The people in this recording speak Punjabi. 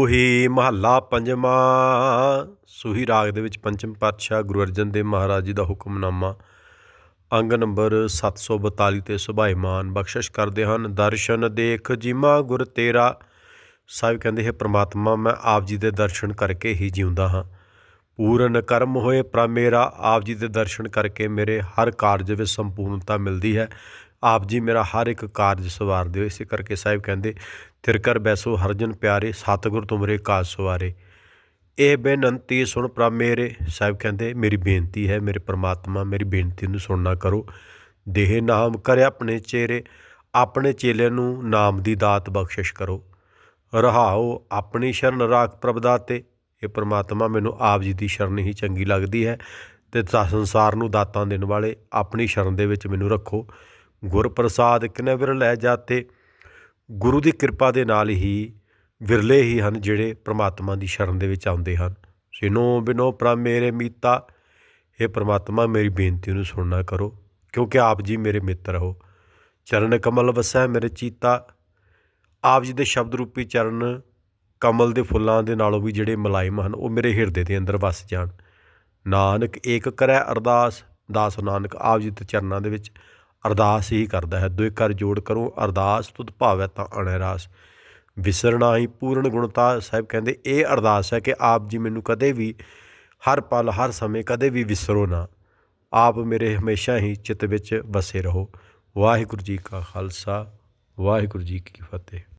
ਉਹੀ ਮਹੱਲਾ ਪੰਜਵਾਂ। ਸੂਹੀ ਰਾਗ ਦੇ ਵਿੱਚ ਪੰਚਮ ਪਾਤਸ਼ਾਹ ਗੁਰੂ ਅਰਜਨ ਦੇਵ ਮਹਾਰਾਜ ਜੀ ਦਾ ਹੁਕਮਨਾਮਾ। ਅੰਗ ਨੰਬਰ 742 ਤੇ ਸੁਭਾਈਮਾਨ ਬਖਸ਼ਿਸ਼ ਕਰਦੇ ਹਨ। ਦਰਸ਼ਨ ਦੇਖ ਜਿਮਾ ਗੁਰ ਤੇਰਾ। ਸਾਹਿਬ ਕਹਿੰਦੇ, ਹੈ ਪ੍ਰਮਾਤਮਾ, ਮੈਂ ਆਪ ਜੀ ਦੇ ਦਰਸ਼ਨ ਕਰਕੇ ਹੀ ਜਿਉਂਦਾ ਹਾਂ। ਪੂਰਨ ਕਰਮ ਹੋਏ ਪ੍ਰ ਮੇਰਾ, ਆਪ ਜੀ ਦੇ ਦਰਸ਼ਨ ਕਰਕੇ ਮੇਰੇ ਹਰ ਕਾਰਜ ਵਿੱਚ ਸੰਪੂਰਨਤਾ ਮਿਲਦੀ ਹੈ। ਆਪ ਜੀ ਮੇਰਾ ਹਰ ਇੱਕ ਕਾਰਜ ਸਵਾਰ ਦਿਓ। ਇਸੇ ਕਰਕੇ ਸਾਹਿਬ ਕਹਿੰਦੇ, ਤਿਰ ਕਰ ਬੈਸੋ ਹਰਜਨ ਪਿਆਰੇ, ਸਤਿਗੁਰ ਤੁਮਰੇ ਕਾਜ ਸਵਾਰੇ। ਇਹ ਬੇਨੰਤੀ ਸੁਣ ਪ੍ਰਭ ਮੇਰੇ, ਸਾਹਿਬ ਕਹਿੰਦੇ, ਮੇਰੀ ਬੇਨਤੀ ਹੈ, ਮੇਰੇ ਪ੍ਰਮਾਤਮਾ, ਮੇਰੀ ਬੇਨਤੀ ਨੂੰ ਸੁਣਨਾ ਕਰੋ। ਦੇਹ ਨਾਮ ਕਰੇ ਆਪਣੇ ਚਿਹਰੇ ਆਪਣੇ ਚੇਲੇ ਨੂੰ ਨਾਮ ਦੀ ਦਾਤ ਬਖਸ਼ਿਸ਼ ਕਰੋ। ਰਹਾਓ ਆਪਣੀ ਸ਼ਰਨ ਰਾਖ ਪ੍ਰਭ ਦਾਤੇ। ਇਹ ਪ੍ਰਮਾਤਮਾ ਮੈਨੂੰ ਆਪ ਜੀ ਦੀ ਸ਼ਰਨ ਹੀ ਚੰਗੀ ਲੱਗਦੀ ਹੈ ਤੇ ਸੰਸਾਰ ਨੂੰ ਦਾਤਾਂ ਦੇਣ ਵਾਲੇ ਆਪਣੀ ਸ਼ਰਨ ਦੇ ਵਿੱਚ ਮੈਨੂੰ ਰੱਖੋ। ਗੁਰ ਪ੍ਰਸਾਦ ਕਿਨੇ ਵਿਰਲ ਲੈ ਜਾਤੇ। ਗੁਰੂ ਦੀ ਕਿਰਪਾ ਦੇ ਨਾਲ ਹੀ ਵਿਰਲੇ ਹੀ ਹਨ ਜਿਹੜੇ ਪ੍ਰਮਾਤਮਾ ਦੀ ਸ਼ਰਨ ਦੇ ਵਿੱਚ ਆਉਂਦੇ ਹਨ। ਸਿਨੋ ਬਿਨੋ ਪ੍ਰਭ ਮੇਰੇ ਮੀਤਾ ਇਹ ਪ੍ਰਮਾਤਮਾ ਮੇਰੀ ਬੇਨਤੀ ਨੂੰ ਸੁਣਨਾ ਕਰੋ, ਕਿਉਂਕਿ ਆਪ ਜੀ ਮੇਰੇ ਮਿੱਤਰ ਹੋ। ਚਰਨ ਕਮਲ ਵਸੈ ਮੇਰੇ ਚੀਤਾ, ਆਪ ਜੀ ਦੇ ਸ਼ਬਦ ਰੂਪੀ ਚਰਨ ਕਮਲ ਦੇ ਫੁੱਲਾਂ ਦੇ ਨਾਲੋਂ ਵੀ ਜਿਹੜੇ ਮੁਲਾਇਮ ਹਨ, ਉਹ ਮੇਰੇ ਹਿਰਦੇ ਦੇ ਅੰਦਰ ਵਸ ਜਾਣ। ਨਾਨਕ ਏਕ ਕਰੈ ਅਰਦਾਸ, ਦਾਸ ਨਾਨਕ ਆਪ ਜੀ ਦੇ ਚਰਨਾਂ ਦੇ ਵਿੱਚ ਅਰਦਾਸ ਹੀ ਕਰਦਾ ਹੈ। ਦੋਏ ਕਰ ਜੋੜ ਕਰੋ, ਅਰਦਾਸ ਤੁਧ ਭਾਵੈ ਤਾਂ ਅਣਰਾਸ ਵਿਸਰਣਾ ਹੀ ਪੂਰਨ ਗੁਣਤਾ ਸਾਹਿਬ ਕਹਿੰਦੇ, ਇਹ ਅਰਦਾਸ ਹੈ ਕਿ ਆਪ ਜੀ ਮੈਨੂੰ ਕਦੇ ਵੀ ਹਰ ਪਲ, ਹਰ ਸਮੇਂ ਕਦੇ ਵੀ ਵਿਸਰੋ ਨਾ। ਆਪ ਮੇਰੇ ਹਮੇਸ਼ਾ ਹੀ ਚਿੱਤ ਵਿੱਚ ਵਸੇ ਰਹੋ। ਵਾਹਿਗੁਰੂ ਜੀ ਕਾ ਖਾਲਸਾ, ਵਾਹਿਗੁਰੂ ਜੀ ਕੀ ਫਤਿਹ।